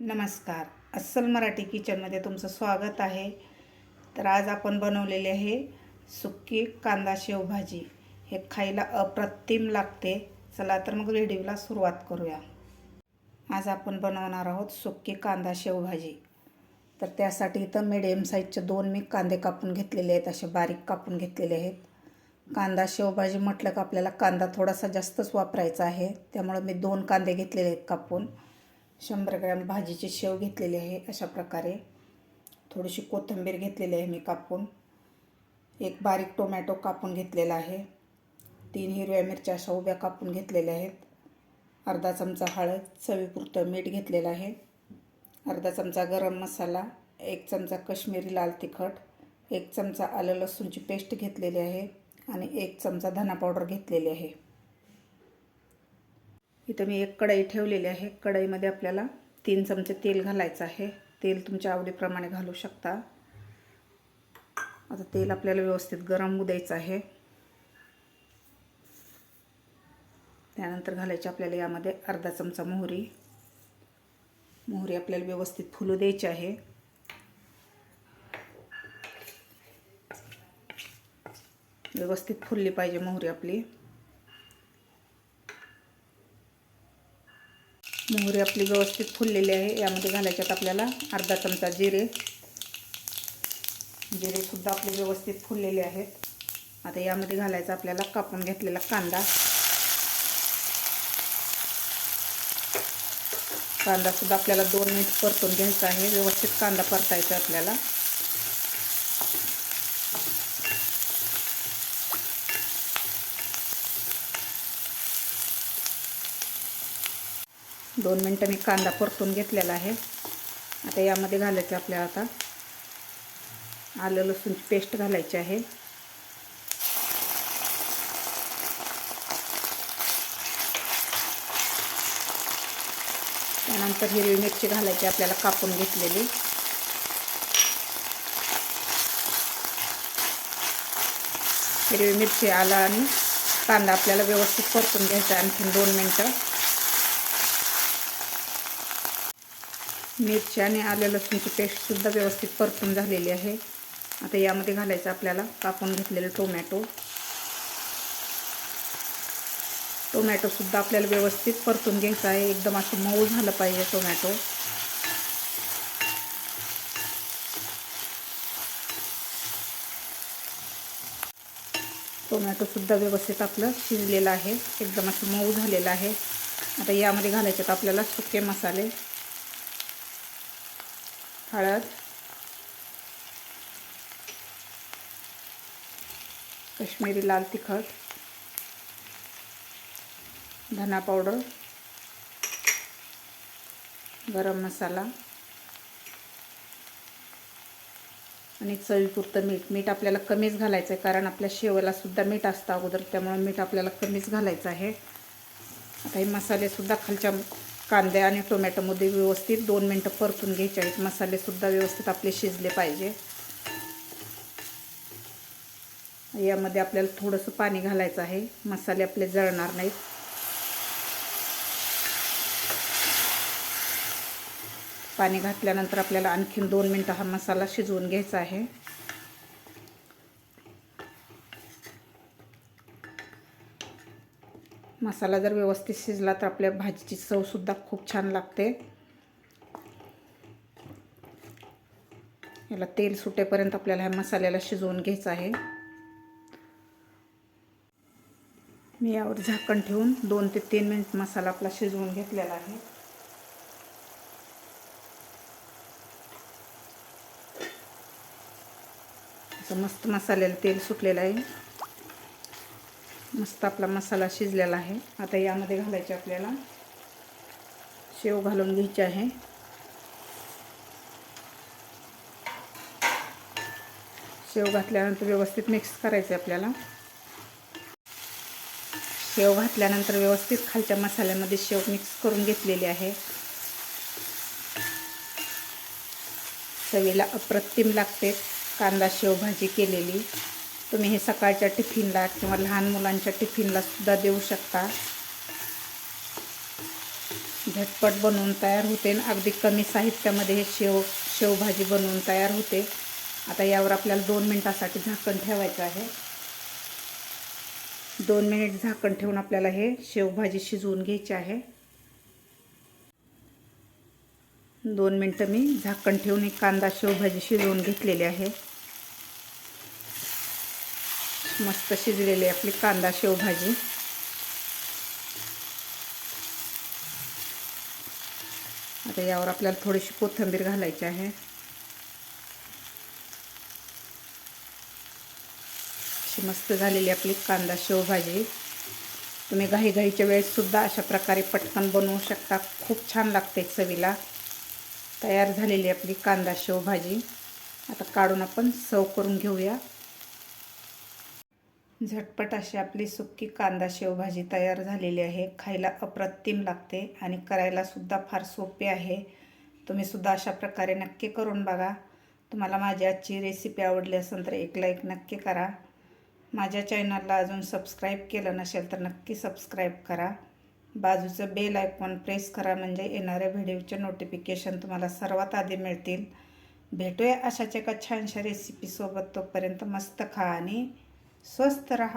नमस्कार. अस्सल मराठी किचनमध्ये तुमचं स्वागत आहे. तर आज आपण बनवलेले आहे सुक्की कांदा शेवभाजी हे खायला अप्रतिम लागते. चला तर मग व्हिडिओला सुरुवात करूया. आज आपण बनवणार आहोत सुक्की कांदा शेवभाजी तर त्यासाठी इथं मिडियम साईजचे दोन मी कांदे कापून घेतलेले आहेत. असे बारीक कापून घेतलेले आहेत. कांदा शेवभाजी म्हटलं का आपल्याला कांदा थोडासा जास्तच वापरायचा आहे. त्यामुळं मी दोन कांदे घेतलेले आहेत कापून. शंभर ग्रॅम भाजीचे शेव घेतलेली आहे अशा प्रकारे. थोडीशी कोथिंबीर घेतलेली आहे मी कापून. एक बारीक टोमॅटो कापून घेतलेला आहे. तीन हिरव्या मिरच्या अशा उभ्या कापून घेतलेल्या आहेत. अर्धा चमचा हळद चवीपुरतं मीठ घेतलेलं आहे. अर्धा चमचा गरम मसाला एक चमचा कश्मीरी लाल तिखट एक चमचा आलं लसूणची पेस्ट घेतलेली आहे आणि एक चमचा धना पावडर घेतलेली आहे. इथं मी एक कढई ठेवलेली आहे. कढईमध्ये आपल्याला तीन चमचे तेल घालायचं आहे. तेल तुमच्या आवडीप्रमाणे घालू शकता. आता तेल आपल्याला व्यवस्थित गरम होऊ द्यायचं आहे. त्यानंतर घालायची आपल्याला यामध्ये अर्धा चमचा मोहरी. मोहरी आपल्याला व्यवस्थित फुलू द्यायची आहे. व्यवस्थित फुलली पाहिजे मोहरी आपली. मोहरी आपली व्यवस्थित फुललेली आहे. यामध्ये घालायच्यात आपल्याला अर्धा चमचा जिरे. जिरेसुद्धा आपले व्यवस्थित फुललेले आहेत. आता यामध्ये घालायचा आपल्याला कापून घेतलेला कांदा. कांदासुद्धा आपल्याला दोन मिनिट परतून घ्यायचा आहे. व्यवस्थित कांदा परतायचा आपल्याला. दोन मिनटं मी कांदा परतून घेतलेला आहे. आता यामध्ये घालायचं आपल्याला आता. आलं लसूणची पेस्ट घालायची आहे. त्यानंतर हिरवी मिरची घालायची आपल्याला कापून घेतलेली. हिरवी मिरची आला आणि कांदा आपल्याला व्यवस्थित परतून घ्यायचा आणखीन दोन मिनटं. मिरची आणि आलं लसूणची पेस्टसुद्धा व्यवस्थित परतून झालेली आहे. आता यामध्ये घालायचं आपल्याला कापून घेतलेलं टोमॅटो टोमॅटोसुद्धा आपल्याला व्यवस्थित परतून घ्यायचं आहे. एकदम असं मऊ झालं पाहिजे टोमॅटो टोमॅटोसुद्धा व्यवस्थित आपलं शिजलेलं आहे. एकदम असं मऊ झालेलं आहे. आता यामध्ये घालायचे आपल्याला सुके मसाले. हळद. कश्मीरी लाल तिखट. धना पावडर. गरम मसाला. आणि चवीपुरतं मीठ. मीठ आपल्याला कमीच घालायचं आहे कारण आपल्या शेवलासुद्धा मीठ असतं अगोदर त्यामुळे मीठ आपल्याला कमीच घालायचं आहे. आता हे मसालेसुद्धा खालच्या कांदे आणि टोमॅटोमध्ये व्यवस्थित दोन मिनटं परतून घ्यायचे आहेत. मसालेसुद्धा व्यवस्थित आपले शिजले पाहिजे. यामध्ये आपल्याला थोडंसं पाणी घालायचं आहे. मसाले आपले जळणार नाहीत. पाणी घातल्यानंतर आपल्याला आणखीन दोन मिनटं हा मसाला शिजवून घ्यायचा आहे. मसाला जर व्यवस्थित शिजला तर आपल्या भाजीची चवसुद्धा खूप छान लागते. याला तेल सुटेपर्यंत आपल्याला ह्या मसाल्याला शिजवून घ्यायचं आहे. मी यावर झाकण ठेवून दोन ते तीन मिनिट मसाला आपला शिजवून घेतलेला आहे. असं मस्त मसाल्याला तेल सुटलेलं आहे. मस्त आपला मसाला शिजलेला आहे. आता यामध्ये घालायचे आपल्याला. शेव घालून घ्यायची आहे. शेव घातल्यानंतर व्यवस्थित मिक्स करायचे आपल्याला. शेव घातल्यानंतर व्यवस्थित खालच्या मसाल्यामध्ये शेव मिक्स करून घेतलेली आहे. चवीला अप्रतिम लागते कांदा शेवभाजी केलेली. तुम्ही हे सकाळच्या टिफिनला किंवा लहान मुलांच्या टिफिनला सुद्धा देऊ शकता. झटपट बनवून तयार होते आणि अगदी कमी साहित्यामध्ये हे शेव शेवभाजी बनवून तयार होते. आता यावर आपल्याला दोन मिनटासाठी झाकण ठेवायचं आहे. दोन मिनिट झाकण ठेवून आपल्याला हे शेवभाजी शिजवून घ्यायची आहे. दोन मिनटं मी झाकण ठेवून एक कांदा शेवभाजी शिजवून घेतलेली आहे. मस्त शिजलेली आहे आपली कांदा शेवभाजी आता यावर आपल्याला थोडीशी कोथिंबीर घालायची आहे. अशी मस्त झालेली आपली कांदा शेवभाजी तुम्ही घाईघाईच्या वेळेससुद्धा अशा प्रकारे पटकन बनवू शकता. खूप छान लागते चवीला. तयार झालेली आपली कांदा शेवभाजी आता काढून आपण सर्व करून घेऊया. झटपट अशी आपली सुक्की कांदा शेवभाजी तयार झालेली आहे. खायला अप्रतिम लागते आणि करायला सुद्धा फार सोपे आहे. तुम्ही सुद्धा अशा प्रकारे नक्की करून बघा. तुम्हाला माझी आजची रेसिपी आवडली असेल तर एक लाईक नक्की करा. माझ्या चॅनलला अजून सबस्क्राईब केलं नसेल तर नक्की सबस्क्राईब करा. बाजूचं बेल आयकॉन प्रेस करा म्हणजे येणाऱ्या व्हिडिओचे नोटिफिकेशन तुम्हाला सर्वात आधी मिळतील. भेटूया अशाच एका छानशा रेसिपीसोबत तोपर्यंत मस्त खा आणि స్వస్థరహ